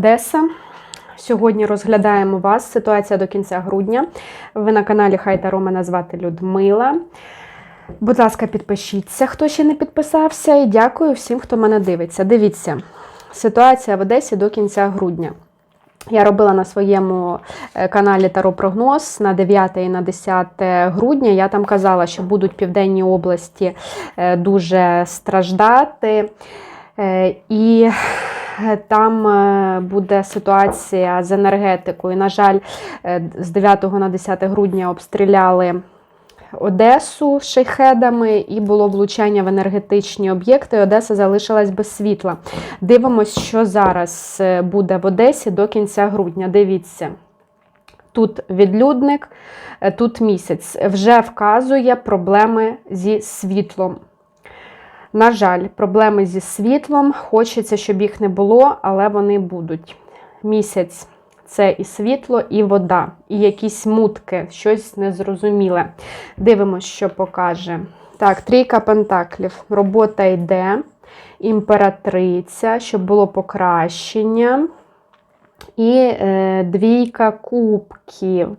Одеса. Сьогодні розглядаємо вас. Ситуація до кінця грудня. Ви на каналі Хай Таро мене звати Людмила. Будь ласка, підпишіться, хто ще не підписався, і дякую всім, хто мене дивиться. Дивіться, ситуація в Одесі до кінця грудня. Я робила на своєму е, каналі Таро Прогноз на 9 і на 10 грудня. Я там казала, що будуть південні області е, дуже страждати. Е, І там е, буде ситуація з енергетикою. На жаль, е, з 9 на 10 грудня обстріляли Одесу шейхедами і було влучання в енергетичні об'єкти. Одеса залишилась без світла. Дивимось, що зараз е, буде в Одесі до кінця грудня. Дивіться. Тут відлюдник, тут місяць вже вказує проблеми зі світлом. На жаль, проблеми зі світлом. Хочеться, щоб їх не було, але вони будуть. Місяць це і світло, і вода, і якісь мутки, щось незрозуміле. Дивимося, що покаже. Так, трійка пентаклів. Робота йде, імператриця, щоб було покращення. І е, двійка кубків.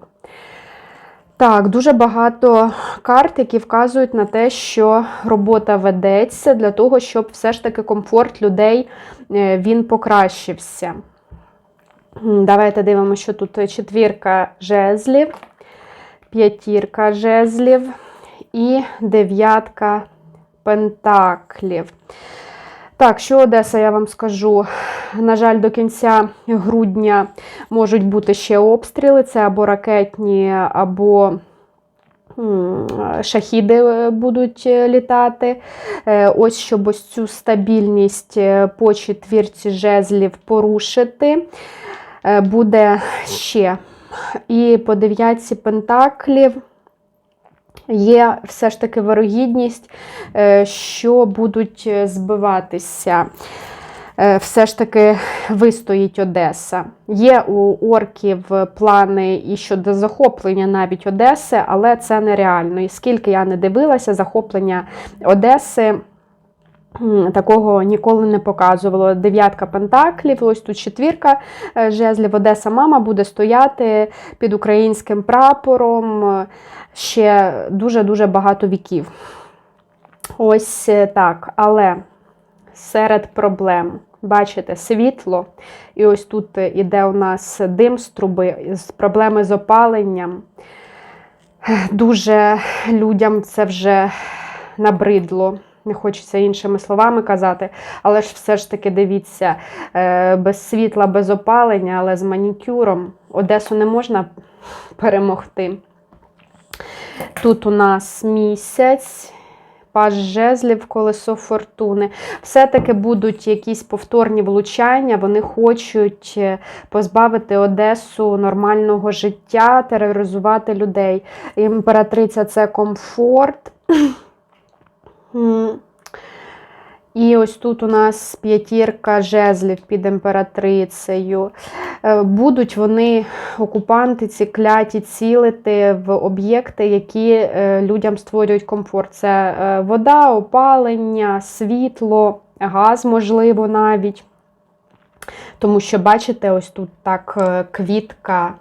Так, дуже багато карт, які вказують на те, що робота ведеться для того, щоб все ж таки комфорт людей е, він покращився. Давайте дивимося, що тут четвірка жезлів, п'ятірка жезлів і дев'ятка пентаклів. Так, що Одеса, я вам скажу. На жаль, до кінця грудня можуть бути ще обстріли. Це або ракетні, або шахіди е, будуть е, літати. Е, Ось щоб ось цю стабільність е, по четвірці жезлів порушити. Буде ще. І по дев'ятці пентаклів. Є все ж таки вирогідність, е, що будуть е, збиватися. Е, Все ж таки вистоїть Одеса. Є у орків плани і щодо захоплення навіть Одеси, але це нереально. І скільки я не дивилася, захоплення Одеси. Такого ніколи не показувало. Дев'ятка пентаклів, ось тут четвірка е, жезлів. Одеса мама буде стояти під українським прапором е, ще дуже-дуже багато віків. Ось е, так. Але серед проблем, бачите, світло, і ось тут іде у нас дим з труби, проблеми з опаленням. Дуже людям це вже набридло. Не хочеться іншими словами казати, але ж все ж таки дивіться, е, без світла, без опалення, але з манікюром Одесу не можна перемогти. Тут у нас місяць, паж жезлів, колесо фортуни. Все-таки будуть якісь повторні влучання, вони хочуть е, позбавити Одесу нормального життя, тероризувати людей. Імператриця це комфорт. І ось тут у нас п'ятірка жезлів під імператрицею. Е, Будуть вони, окупанти, ці кляті, цілити в об'єкти, які е, людям створюють комфорт. Це е, вода, опалення, світло, газ, можливо, навіть. Тому що, бачите, ось тут так квітка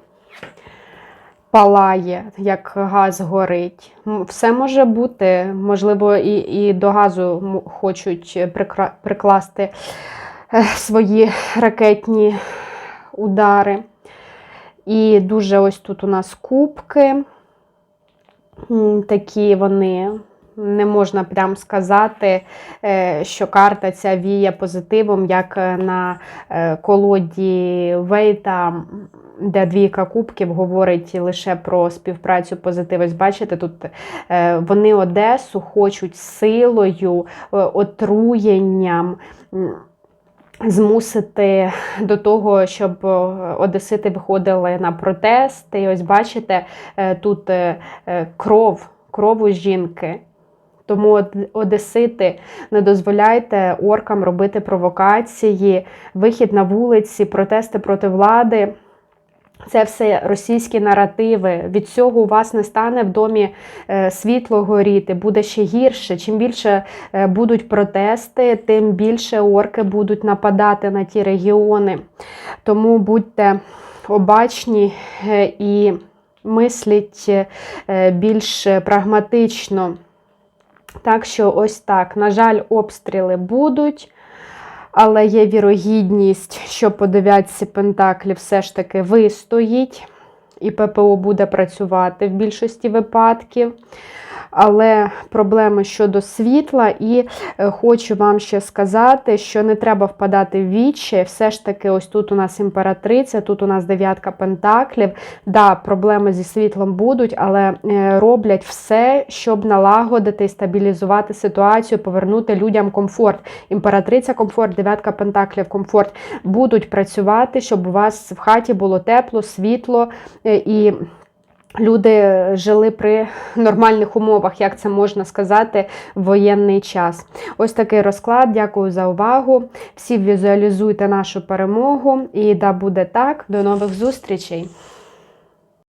палає, як газ горить. Все може бути. Можливо, і, і до газу хочуть прикра- прикласти е, свої ракетні удари. І дуже ось тут у нас кубки. Такі вони. Не можна прям сказати, е, що карта ця віє позитивом, як е, на е, колоді Вейта, де двійка кубків говорить лише про співпрацю позитив. Ось бачите, тут вони Одесу хочуть силою, отруєнням. Змусити до того, щоб одесити виходили на протести. Ось бачите, тут кров, кров у жінки. Тому одесити не дозволяйте оркам робити провокації, вихід на вулиці, протести проти влади. Це все російські наративи. Від цього у вас не стане в домі е, світло горіти, буде ще гірше. Чим більше е, будуть протести, тим більше орки будуть нападати на ті регіони. тому будьте обачні е, і мисліть більш прагматично. Так що, ось так. На жаль, обстріли будуть. Але є вірогідність, що по дев'ятці пентаклів все ж таки вистоїть, і ППО буде працювати в більшості випадків. Але проблеми щодо світла, і е, хочу вам ще сказати, що не треба впадати в вічі. Все ж таки, ось тут у нас імператриця, тут у нас дев'ятка пентаклів. Да, проблеми зі світлом будуть, але е, роблять все, щоб налагодити і стабілізувати ситуацію, повернути людям комфорт. Імператриця комфорт, дев'ятка пентаклів комфорт будуть працювати, щоб у вас в хаті було тепло, світло е, і. Люди жили при нормальних умовах, як це можна сказати, в воєнний час. Ось такий розклад. Дякую за увагу. Всі візуалізуйте нашу перемогу. І да буде так. До нових зустрічей!